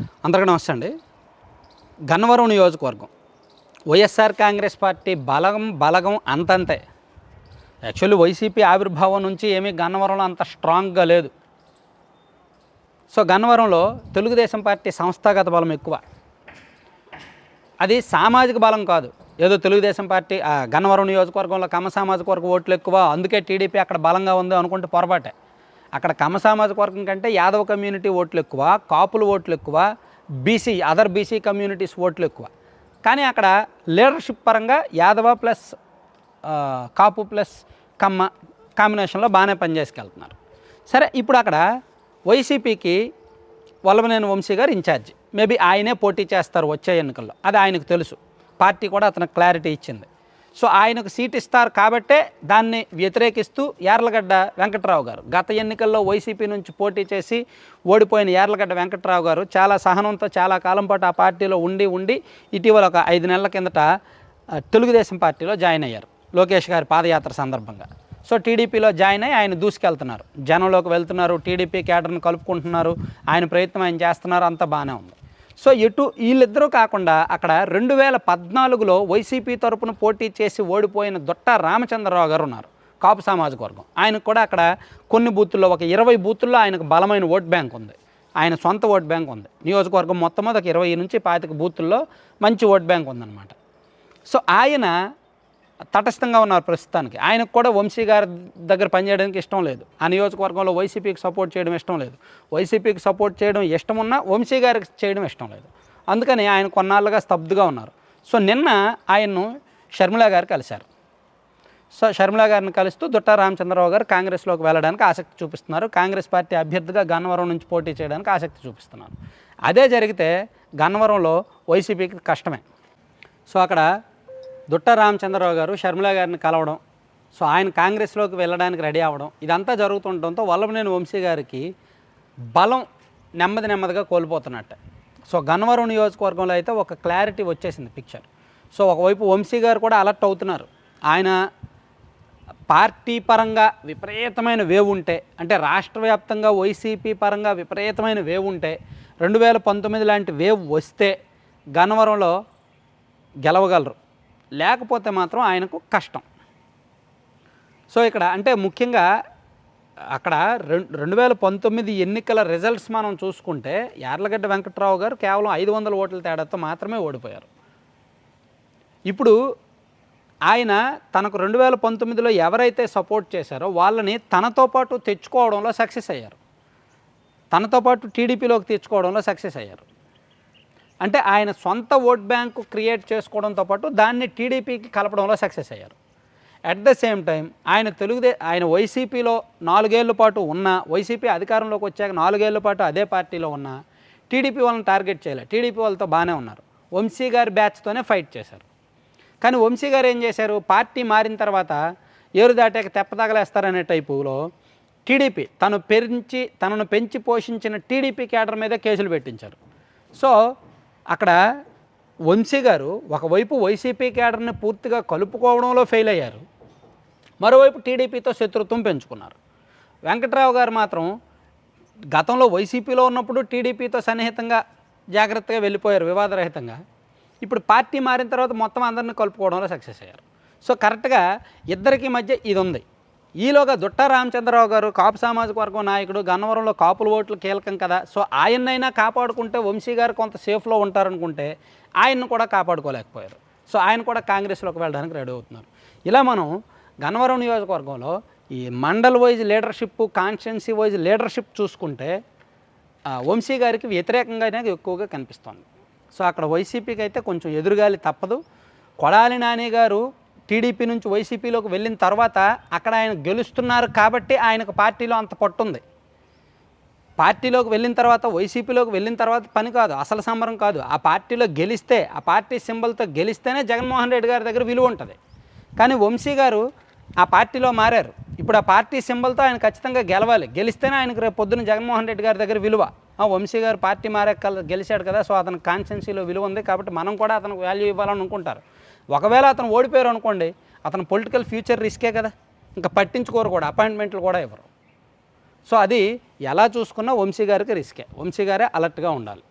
అందరికీ నమస్తే అండి. గన్నవరం నియోజకవర్గం. వైఎస్ఆర్ కాంగ్రెస్ పార్టీ బలగం బలగం అంతంతే. యాక్చువల్లీ వైసీపీ ఆవిర్భావం నుంచి ఏమీ గన్నవరంలో అంత స్ట్రాంగ్గా లేదు. సో గన్నవరంలో తెలుగుదేశం పార్టీ సంస్థాగత బలం ఎక్కువ. అది సామాజిక బలం కాదు. ఏదో తెలుగుదేశం పార్టీ ఆ, గన్నవరం నియోజకవర్గంలో కమ్మ సామాజిక వర్గ ఓట్లు ఎక్కువ అందుకే టీడీపీ అక్కడ బలంగా ఉంది అనుకుంటే పొరపాటే. అక్కడ కమ సామాజిక వర్గం కంటే యాదవ కమ్యూనిటీ ఓట్లు ఎక్కువ కాపుల ఓట్లు ఎక్కువ బీసీ అదర్ బీసీ కమ్యూనిటీస్ ఓట్లు ఎక్కువ. కానీ అక్కడ లీడర్షిప్ పరంగా యాదవ ప్లస్ కాపు ప్లస్ కమ్మ కాంబినేషన్లో బాగానే పనిచేసుకెళ్తున్నారు. సరే ఇప్పుడు అక్కడ వైసీపీకి వల్లభనేని వంశీ గారు ఇన్ఛార్జ్. మేబీ ఆయనే పోటీ చేస్తారు వచ్చే ఎన్నికల్లో. అది ఆయనకు తెలుసు. పార్టీ కూడా అతనికి క్లారిటీ ఇచ్చింది. సో ఆయనకు సీట్ ఇస్తారు కాబట్టే దాన్ని వ్యతిరేకిస్తూ యార్లగడ్డ వెంకట్రావు గారు. గత ఎన్నికల్లో వైసీపీ నుంచి పోటీ చేసి ఓడిపోయిన యార్లగడ్డ వెంకట్రావు గారు చాలా సహనంతో చాలా కాలం పాటు ఆ పార్టీలో ఉండి ఉండి ఇటీవల ఒక ఐదు నెలల కిందట తెలుగుదేశం పార్టీలో జాయిన్ అయ్యారు లోకేష్ గారి పాదయాత్ర సందర్భంగా. సో టీడీపీలో జాయిన్ అయ్యి ఆయన దూసుకెళ్తున్నారు. జనంలోకి వెళ్తున్నారు టీడీపీ క్యాడర్ని కలుపుకుంటున్నారు ఆయన ప్రయత్నం ఆయన చేస్తున్నారు అంతా బాగానే ఉంది. సో ఎటు వీళ్ళిద్దరూ కాకుండా అక్కడ రెండు వేల పద్నాలుగులో వైసీపీ తరపున పోటీ చేసి ఓడిపోయిన దొట్ట రామచంద్రరావు గారు ఉన్నారు కాపు సామాజిక వర్గం ఆయనకు కూడా అక్కడ కొన్ని బూతుల్లో ఒక ఇరవై బూతుల్లో ఆయనకు బలమైన ఓట్ బ్యాంక్ ఉంది. ఆయన సొంత ఓట్ బ్యాంక్ ఉంది. నియోజకవర్గం మొత్తం మీద ఒక ఇరవై నుంచి పాతిక బూతుల్లో మంచి ఓట్ బ్యాంక్ ఉందన్నమాట. సో ఆయన తటస్థంగా ఉన్నారు ప్రస్తుతానికి. ఆయనకు కూడా వంశీ గారి దగ్గర పనిచేయడానికి ఇష్టం లేదు. ఆ నియోజకవర్గంలో వైసీపీకి సపోర్ట్ చేయడం ఇష్టం లేదు. వైసీపీకి సపోర్ట్ చేయడం ఇష్టం ఉన్నా వంశీ గారికి చేయడం ఇష్టం లేదు. అందుకని ఆయన కొన్నాళ్ళుగా స్తబ్దుగా ఉన్నారు. సో నిన్న ఆయన్ను షర్మిలా గారు కలిశారు. సో షర్మిలా గారిని కలుస్తూ దుట్టా రామచంద్రరావు గారు కాంగ్రెస్లోకి వెళ్ళడానికి ఆసక్తి చూపిస్తున్నారు. కాంగ్రెస్ పార్టీ అభ్యర్థిగా గన్నవరం నుంచి పోటీ చేయడానికి ఆసక్తి చూపిస్తున్నారు. అదే జరిగితే గన్నవరంలో వైసీపీకి కష్టమే. సో అక్కడ దుట్ట రామచంద్రరావు గారు షర్మిల గారిని కలవడం సో ఆయన కాంగ్రెస్లోకి వెళ్ళడానికి రెడీ అవ్వడం ఇదంతా జరుగుతుండటంతో వల్లభనేని వంశీ గారికి బలం నెమ్మది నెమ్మదిగా కోల్పోతున్నట్టే. సో గన్నవరం నియోజకవర్గంలో అయితే ఒక క్లారిటీ వచ్చేసింది పిక్చర్. సో ఒకవైపు వంశీ గారు కూడా అలర్ట్ అవుతున్నారు. ఆయన పార్టీ పరంగా విపరీతమైన వేవ్ ఉంటే అంటే రాష్ట్ర వ్యాప్తంగా వైసీపీ పరంగా విపరీతమైన వేవ్ ఉంటే రెండు వేల పంతొమ్మిది లాంటి వేవ్ వస్తే గన్నవరంలో గెలవగలరు. లేకపోతే మాత్రం ఆయనకు కష్టం. సో ఇక్కడ అంటే ముఖ్యంగా అక్కడ రెండు రెండు వేల పంతొమ్మిది ఎన్నికల రిజల్ట్స్ మనం చూసుకుంటే యార్లగడ్డ వెంకట్రావు గారు కేవలం ఐదు వందల ఓట్ల తేడాతో మాత్రమే ఓడిపోయారు. ఇప్పుడు ఆయన తనకు రెండు వేల పంతొమ్మిదిలో ఎవరైతే సపోర్ట్ చేశారో వాళ్ళని తనతో పాటు తెచ్చుకోవడంలో సక్సెస్ అయ్యారు. తనతో పాటు టీడీపీలోకి తెచ్చుకోవడంలో సక్సెస్ అయ్యారు. అంటే ఆయన సొంత ఓట్ బ్యాంకు క్రియేట్ చేసుకోవడంతో పాటు దాన్ని టీడీపీకి కలపడంలో సక్సెస్ అయ్యారు. అట్ ద సేమ్ టైం ఆయన తెలుగుదే ఆయన వైసీపీలో నాలుగేళ్ళ పాటు ఉన్న వైసీపీ అధికారంలోకి వచ్చాక నాలుగేళ్ళ పాటు అదే పార్టీలో ఉన్న టీడీపీ వాళ్ళని టార్గెట్ చేయలేదు టీడీపీ వాళ్ళతో బాగానే ఉన్నారు. వంశీ గారి బ్యాచ్తోనే ఫైట్ చేశారు. కానీ వంశీ గారు ఏం చేశారు? పార్టీ మారిన తర్వాత ఏరు దాటాక తెప్పతగలేస్తారనే టైపులో టీడీపీ తను పెంచి తనను పెంచి పోషించిన టీడీపీ కేడర్ మీద కేసులు పెట్టించారు. సో అక్కడ వంశీ గారు ఒకవైపు వైసీపీ కేడర్ని పూర్తిగా కలుపుకోవడంలో ఫెయిల్ అయ్యారు. మరోవైపు టీడీపీతో శత్రుత్వం పెంచుకున్నారు. వెంకట్రావు గారు మాత్రం గతంలో వైసీపీలో ఉన్నప్పుడు టీడీపీతో సన్నిహితంగా జాగ్రత్తగా వెళ్ళిపోయారు వివాదరహితంగా. ఇప్పుడు పార్టీ మారిన తర్వాత మొత్తం అందరిని కలుపుకోవడంలో సక్సెస్ అయ్యారు. సో కరెక్ట్గా ఇద్దరికి మధ్య ఇది ఉంది ఈలోగా దుట్ట రామచంద్రరావు గారు కాపు సామాజిక వర్గం నాయకుడు గన్నవరంలో కాపుల ఓట్లు కీలకం కదా. సో ఆయన్నైనా కాపాడుకుంటే వంశీ గారు కొంత సేఫ్లో ఉంటారనుకుంటే ఆయన్ని కూడా కాపాడుకోలేకపోయారు. సో ఆయన కూడా కాంగ్రెస్లోకి వెళ్ళడానికి రెడీ అవుతున్నారు. ఇలా మనం గన్నవరం నియోజకవర్గంలో ఈ mandal wise leadership constituency wise leadership చూసుకుంటే వంశీ గారికి వ్యతిరేకంగానే ఎక్కువగా కనిపిస్తోంది. సో అక్కడ వైసీపీకి అయితే కొంచెం ఎదురుగాలి తప్పదు. కొడాలి నాని గారు టీడీపీ నుంచి వైసీపీలోకి వెళ్ళిన తర్వాత అక్కడ ఆయన గెలుస్తున్నారు కాబట్టి ఆయనకు పార్టీలో అంత పట్టుంది. పార్టీలోకి వెళ్ళిన తర్వాత వైసీపీలోకి వెళ్ళిన తర్వాత పని కాదు అసలు సంబరం కాదు. ఆ పార్టీలో గెలిస్తే ఆ పార్టీ సింబల్తో గెలిస్తేనే జగన్మోహన్ రెడ్డి గారి దగ్గర విలువ ఉంటుంది. కానీ వంశీ గారు ఆ పార్టీలో మారారు. ఇప్పుడు ఆ పార్టీ సింబల్తో ఆయన ఖచ్చితంగా గెలవాలి. గెలిస్తేనే ఆయనకు రేపు పొద్దున జగన్మోహన్ రెడ్డి గారి దగ్గర విలువ. వంశీ గారు పార్టీ మారే కల్- గెలిచాడు కదా సో అతని కాన్స్టెన్సీలో విలువ ఉంది కాబట్టి మనం కూడా అతనికి వాల్యూ ఇవ్వాలని అనుకుంటారు. ఒకవేళ అతను ఓడిపోయారు అనుకోండి అతను పొలిటికల్ ఫ్యూచర్ రిస్కే కదా ఇంకా పట్టించుకోరు కూడా అపాయింట్మెంట్లు కూడా ఇవ్వరు. సో అది ఎలా చూసుకున్నా వంశీ గారికి రిస్కే వంశీ గారే అలర్ట్గా ఉండాలి.